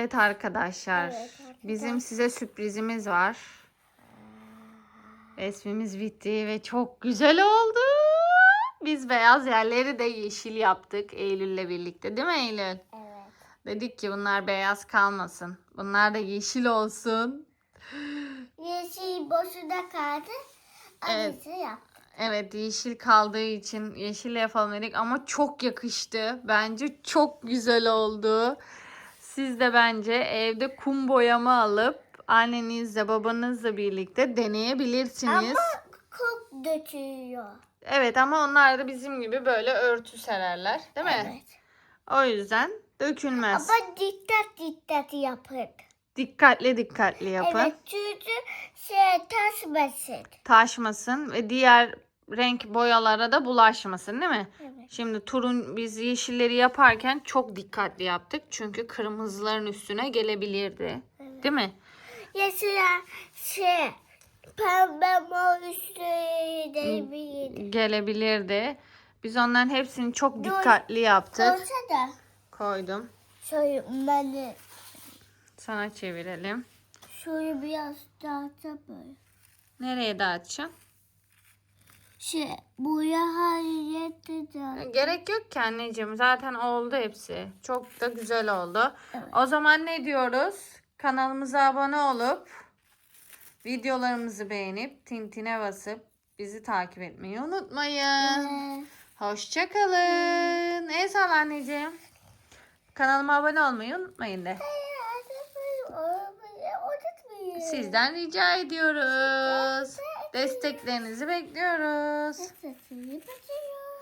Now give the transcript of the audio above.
Evet arkadaşlar. Evet arkadaşlar. Bizim size sürprizimiz var. Resmimiz bitti ve çok güzel oldu. Biz beyaz yerleri de yeşil yaptık Eylül'le birlikte değil mi Eylül? Evet. Dedik ki bunlar beyaz kalmasın. Bunlar da yeşil olsun. Yeşil boşuna kaldı. Evet. Yaptı. Evet yeşil kaldığı için yeşil yapalım dedik ama çok yakıştı. Bence çok güzel oldu. Siz de bence evde kum boyama alıp annenizle babanızla birlikte deneyebilirsiniz. Ama kok döküyor. Evet ama onlar da bizim gibi böyle örtü sererler değil mi? Evet. O yüzden dökülmez. Ama dikkat dikkat yapın. Dikkatli dikkatli yapın. Evet çünkü şey taşmasın. Taşmasın ve diğer renk boyalara da bulaşmasın değil mi? Evet. Şimdi turun biz yeşilleri yaparken çok dikkatli yaptık. Çünkü kırmızıların üstüne gelebilirdi. Evet. Değil mi? Yeşil şey pembe mor üstüne değmeyin. Gelebilirdi. Biz onların hepsini çok dikkatli yaptık. Olsa da Koydum. şöyle beni Sana çevirelim. şöyle biraz dağıta böyle. Nereye dağıtacaksın? Şey buraya hariyette de. Gerek yok ki anneciğim. Zaten oldu hepsi. Çok da güzel oldu. Evet. O zaman ne diyoruz? Kanalımıza abone olup videolarımızı beğenip tintine basıp bizi takip etmeyi unutmayın. Ee, Hoşçakalın. El salla anneciğim. Kanalıma abone olmayı unutmayın de. Sizden rica ediyoruz. Desteklerinizi bekliyoruz. Sesini bakıyor.